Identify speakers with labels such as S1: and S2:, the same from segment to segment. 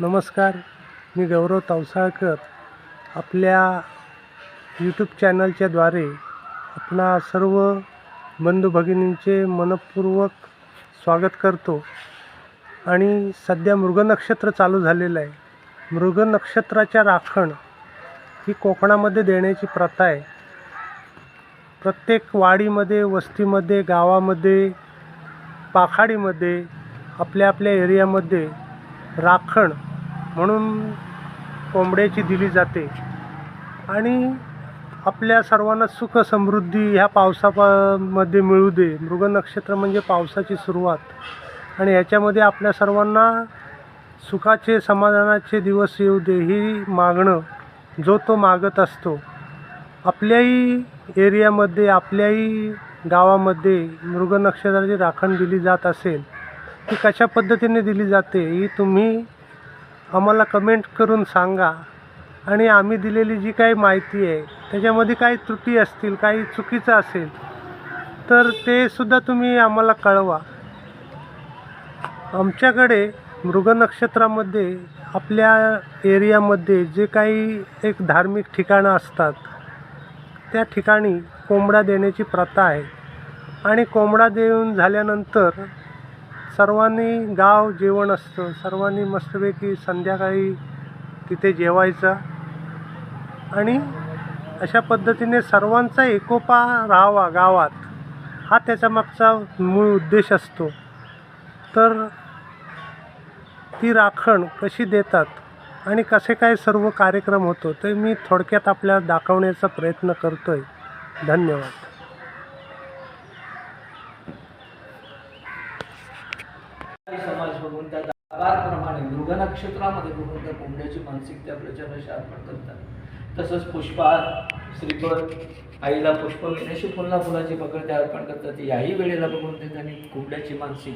S1: नमस्कार मी गौरव तवसाळकर. आपल्या यूट्यूब चॅनलच्याद्वारे आपणा सर्व बंधू भगिनींचे मनपूर्वक स्वागत करतो. आणि सध्या मृग नक्षत्र चालू झालेलं आहे. मृग नक्षत्राच्या राखण ही कोकणामध्ये देण्याची प्रथा आहे. प्रत्येक वाडीमध्ये वस्तीमध्ये गावामध्ये पाखाडीमध्ये आपल्या आपल्या एरियामध्ये राखण म्हणून कोंबड्याची दिली जाते. आणि आपल्या सर्वांना सुख समृद्धी ह्या पावसामध्ये मिळू दे. मृग नक्षत्र म्हणजे पावसाची सुरुवात. आणि ह्याच्यामध्ये आपल्या सर्वांना सुखाचे समाधानाचे दिवस येऊ दे ही मागणं जो तो मागत असतो. आपल्याही एरियामध्ये आपल्याही गावामध्ये मृग नक्षत्राची राखण दिली जात असेल. ती कशा पद्धतीने दिली जाते ही तुम्ही आम्हाला कमेंट करून सांगा. आणि आम्ही दिलेली जी काही माहिती आहे त्याच्यामध्ये काही त्रुटी असतील काही चुकीचं असेल तर ते सुद्धा तुम्ही आम्हाला कळवा. आमच्याकडे मृग नक्षत्रामध्ये आपल्या एरियामध्ये जे काही एक धार्मिक ठिकाणं असतात त्या ठिकाणी कोंबडा देण्याची प्रथा आहे. आणि कोंबडा देऊन झाल्यानंतर सर्वांनी गाव जेवण असतं. सर्वांनी मस्तपैकी संध्याकाळी तिथे जेवायचं. आणि अशा पद्धतीने सर्वांचा एकोपा राहावा गावात. हा त्याच्या मागचा मूळ उद्देश असतो. तर ती राखण कशी देतात आणि कसे काय सर्व कार्यक्रम होतो ते मी थोडक्यात आपल्याला दाखवण्याचा प्रयत्न करतो आहे धन्यवाद
S2: समाज बघून त्या दाबारप्रमाणे मृग नक्षत्रामध्ये बघून त्या कोंबड्याची मानसिकता प्रचाराशी अर्पण करतात. तसंच पुष्पहार श्रीफळ आईला पुष्प विनेशी फुलना फुलाची पकड ते अर्पण करतात. याही वेळेला बघून ते त्यांनी कोंबड्याची मानसिक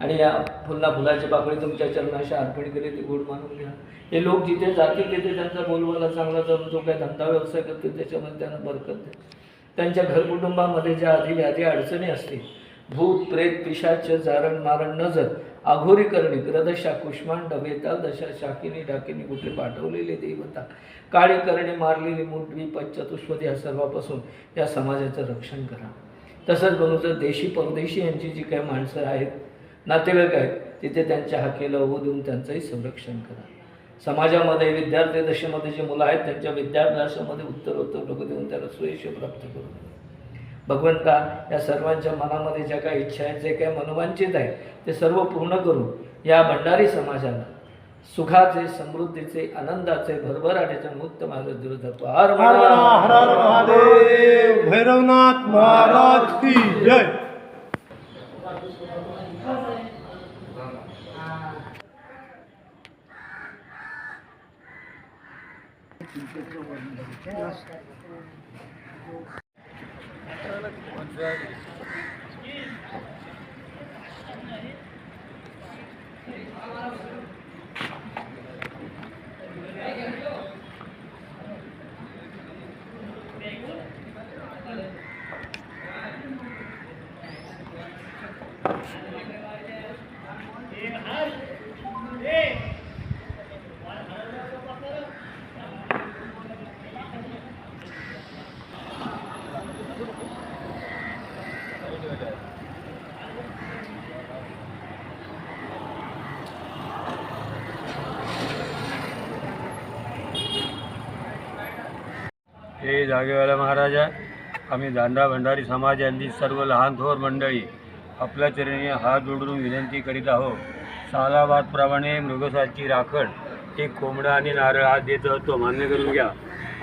S2: आणि या फुलना फुलाची पाकळी तुमच्या चरणाशी अर्पण केली ती गोड मानून घ्या. हे लोक जिथे जातील तिथे त्यांचा बोलवाला चांगला चालू जो काही धंदा व्यवसाय करतील त्याच्यामध्ये त्यांना बरकत त्यांच्या घर कुटुंबामध्ये ज्या आधी व्याधी अडचणी असतील भूत प्रेत पिशाच जारण मारण नजर. आघोरी करणे ग्रदशा कुष्मांड वेताल दशा शाकिनी डाकिनी कुठले पाठवलेले देवता. काळी करणे मारलेली मुंडवी पंचतुष्पदी या सर्वापासून या समाजाचं रक्षण करा. तसंच बघू तर देशी परदेशी यांची जी काही माणसं आहेत नातेवाईक आहेत तिथे त्यांच्या हाकेला होऊ देऊन त्यांचंही संरक्षण करा. समाजामध्ये विद्यार्थी दशेमध्ये जे मुलं आहेत त्यांच्या विद्याभ्यासामध्ये उत्तरोत्तर लोक देऊन त्याला सुयश प्राप्त करू भगवंता या सर्वांच्या मनामध्ये ज्या काही इच्छा आहेत जे काही मनोवांचित आहे ते सर्व पूर्ण करून या भंडारी समाजाला सुखाचे समृद्धीचे आनंदाचे भरभराटीचे मुक्त मार्ग दिलं जातो हर
S1: हर हर महादेव. भैरवनाथ महाराज की जय. That's right.
S3: हे जागेवाला महाराजा आम्ही दांडा भंडारी समाज यांनी सर्व लहान थोर मंडळी आपल्या चरणी हात जोडून विनंती करीत आहोत. सालाबादप्रमाणे मृगसाची राखण एक कोंबडा आणि नारळ हात देत तो मान्य करून घ्या.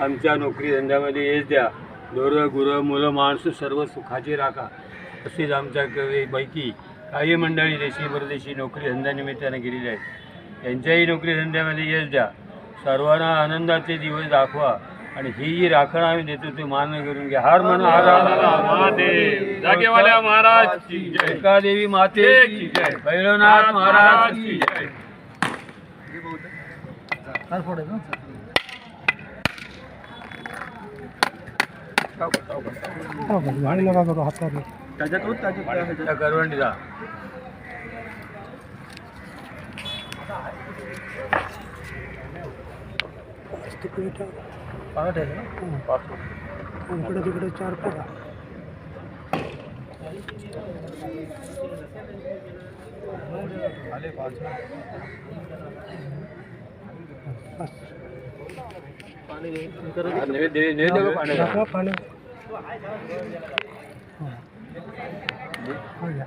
S3: आमच्या नोकरी धंद्यामध्ये येच द्या. ढोरं गुरं मुलं माणसं सर्व सुखाची राखा. तसेच आमच्या पैकी काही मंडळी देशी परदेशी नोकरी धंद्यानिमित्ताने गेलेली आहेत. त्यांच्याही नोकरी धंद्यामध्ये यश द्या. सर्वांना आनंदाचे दिवस दाखवा. आणि ही जी राखण आम्ही देतो ते मान्य करून घ्या. हार म्हणा हार महादेव.
S4: जागेवाल्या महाराज.
S3: देवी माते भैरवनाथ महाराज की जय.
S1: गाडी नका करू हाताने
S3: त्या करवंडीला
S4: तिकडे ठेव इकडे तिकडे चार पगा बस टाका पाणी. हो. घ्या.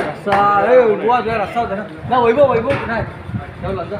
S2: रस्सा ए बुवा जरा रस्सा होता ना ना वैभव वैभव नाही. ठेवला जा